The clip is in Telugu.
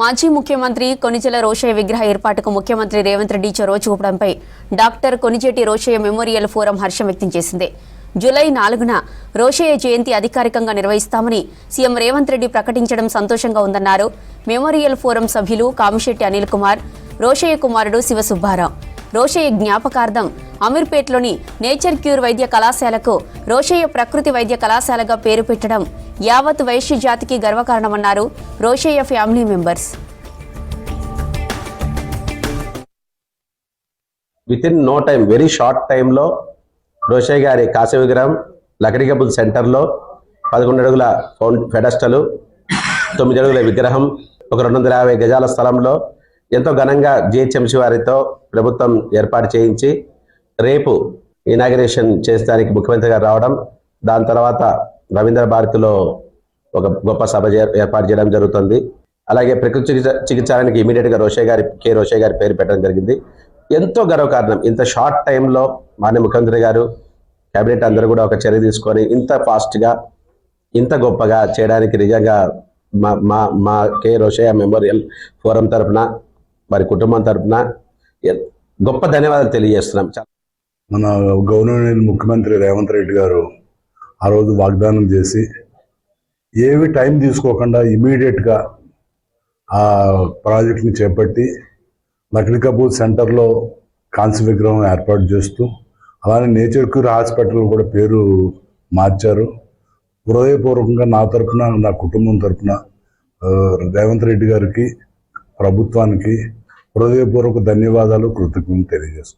మాజీ ముఖ్యమంత్రి కొనిచెల రోషయ్య విగ్రహ ఏర్పాటుకు ముఖ్యమంత్రి రేవంత్ రెడ్డి చొరవ చూపడంపై doctor Konijeti Rosaiah memorial forum హర్షం వ్యక్తం చేసింది. జూలై నాలుగున రోషయ్య జయంతి అధికారికంగా నిర్వహిస్తామని సీఎం రేవంత్ రెడ్డి ప్రకటించడం సంతోషంగా ఉందన్నారు. మెమోరియల్ ఫోరం సభ్యులు కామిశెట్టి అనిల్ కుమార్ రోషయ్య కుమారుడు శివసుబ్బారావు రోషయ్య జ్ఞాపకార్థం అమీర్పేట్లోని నేచర్ క్యూర్ వైద్య కళాశాలకు రోషయ్య ప్రకృతి వైద్య కళాశాలగా పేరు పెట్టడం యావత్ వైశ్య జాతికి గర్వకారణమన్నారు Rosaiah family members. With in no time very short టైంలో రోషయ్య గారి కాశీ విగ్రహం లకడిగబుల్ సెంటర్లో పదకొండు అడుగుల ఫౌండ్ ఫెడస్టలు తొమ్మిది అడుగుల విగ్రహం ఒక రెండు వందల యాభై గజాల స్థలంలో ఎంతో ఘనంగా జిహెచ్ఎంసీ వారితో ప్రభుత్వం ఏర్పాటు చేయించి రేపు ఇనాగరేషన్ చేసడానికి ముఖ్యమంత్రి గారు రావడం దాని తర్వాత రవీంద్ర భారతిలో ఒక గొప్ప సభ ఏర్పాటు చేయడం జరుగుతుంది. అలాగే ప్రకృతి చికిత్సానికి చికిత్సాలయానికి ఇమీడియట్గా గారి కె రోషే గారి పేరు పెట్టడం జరిగింది. ఎంతో గర్వకారణం. ఇంత షార్ట్ టైంలో మాన్య ముఖ్యమంత్రి గారు కేబినెట్ అందరూ కూడా ఒక చర్య తీసుకొని ఇంత ఫాస్ట్గా ఇంత గొప్పగా చేయడానికి నిజంగా మా మా మా కె రోషయ్య మెమోరియల్ ఫోరం తరపున మరి కుటుంబం తరపున గొప్ప ధన్యవాదాలు తెలియజేస్తున్నాం. మన గవర్నర్ ముఖ్యమంత్రి రేవంత్ రెడ్డి గారు ఆ రోజు వాగ్దానం చేసి ఏవి టైం తీసుకోకుండా ఇమీడియట్గా ఆ ప్రాజెక్ట్ని చేపట్టి లక్లికాపూర్ సెంటర్లో కాంస్య విగ్రహం ఏర్పాటు చేస్తూ అలానే నేచర్ క్యూర్ హాస్పిటల్ కూడా పేరు మార్చారు. హృదయపూర్వకంగా నా తరపున నా కుటుంబం తరపున రేవంత్ రెడ్డి గారికి ప్రభుత్వానికి హృదయపూర్వక ధన్యవాదాలు కృతజ్ఞతలు తెలియజేస్తున్నాను